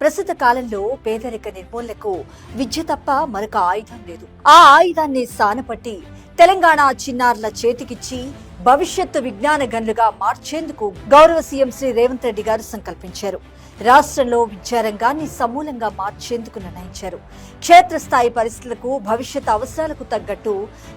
ప్రస్తుత కాలంలో పేదరిక నిర్మూలనకు విద్య తప్ప మరొక ఆయుధం లేదు. ఆ ఆయుధాన్ని సానపట్టి తెలంగాణ చిన్నారుల చేతికిచ్చి భవిష్యత్తు విజ్ఞాన గనులుగా మార్చేందుకు గౌరవ సీఎం శ్రీ రేవంత్ రెడ్డి గారు సంకల్పించారు. రాష్ట్రంలో విద్యారంగాన్ని సమూలంగా మార్చేందుకు నిర్ణయించారు. క్షేత్రస్థాయి పరిస్థితులకు భవిష్యత్ అవసరాలకు తగ్గట్టు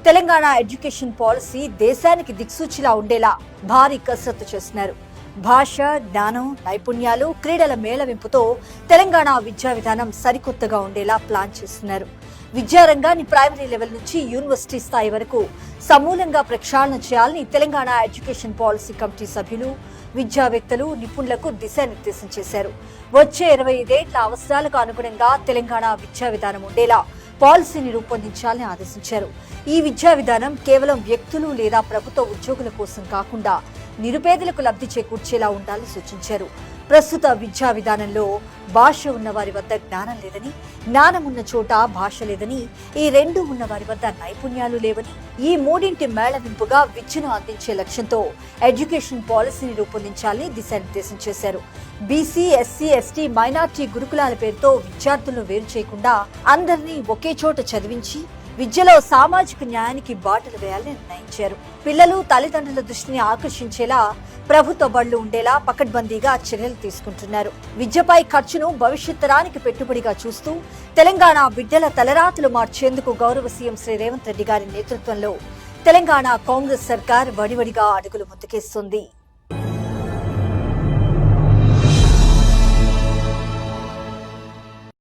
తెలంగాణ ఎడ్యుకేషన్ పాలసీ దేశానికి దిక్సూచిలా ఉండేలా భారీ కసరత్తు చేస్తున్నారు. భాష జ్ఞానం నైపుణ్యాలు క్రీడల మేళవింపుతో తెలంగాణ విద్యా విధానం సరికొత్తగా ఉండేలా ప్లాన్ చేస్తున్నారు. విద్యారంగాన్ని ప్రైమరీ లెవెల్ నుంచి యూనివర్సిటీ స్థాయి వరకు సమూలంగా ప్రక్షాళన చేయాలని తెలంగాణ ఎడ్యుకేషన్ పాలసీ కమిటీ సభ్యులు విద్యావేత్తలు నిపుణులకు దిశానిర్దేశం చేశారు. వచ్చే ఇరవై ఐదేళ్ళ అవసరాలకు అనుగుణంగా తెలంగాణ విద్యా విధానం ఉండేలా పాలసీని రూపొందించాలని ఆదేశించారు. ఈ విద్యా విధానం కేవలం వ్యక్తులు లేదా ప్రభుత్వ ఉద్యోగుల కోసం కాకుండా నిరుపేదలకు లబ్ధి చేకూర్చేలా ఉండాలని సూచించారు. ప్రస్తుత విద్యా విధానంలో భాష ఉన్న వారి వద్ద జ్ఞానం లేదని జ్ఞానం ఉన్న చోట భాష లేదని ఈ రెండు ఉన్న వారి వద్ద నైపుణ్యాలు లేవని ఈ మూడింటి మేళవింపుగా విద్యను అందించే లక్ష్యంతో ఎడ్యుకేషన్ పాలసీని రూపొందించాలని దిశానిర్దేశం చేశారు. బీసీ ఎస్సీ ఎస్టీ మైనార్టీ గురుకులాల పేరుతో విద్యార్థులను వేరు చేయకుండా అందరినీ ఒకే చోట చదివించి విద్యలో సామాజిక న్యాయానికి బాటలు వేయాలని నిర్ణయించారు. పిల్లలు తల్లిదండ్రుల దృష్టిని ఆకర్షించేలా ప్రభుత్వ బళ్ళు ఉండేలా పకడ్బందీగా చర్యలు తీసుకుంటున్నారు. విద్యపై ఖర్చును భవిష్యత్ తరానికి పెట్టుబడిగా చూస్తూ తెలంగాణ బిడ్డల తలరాతలు మార్చేందుకు గౌరవ సీఎం శ్రీ రేవంత్ రెడ్డి గారి నేతృత్వంలో తెలంగాణ కాంగ్రెస్ సర్కార్ వడివడిగా అడుగులు ముందుకేస్తుంది.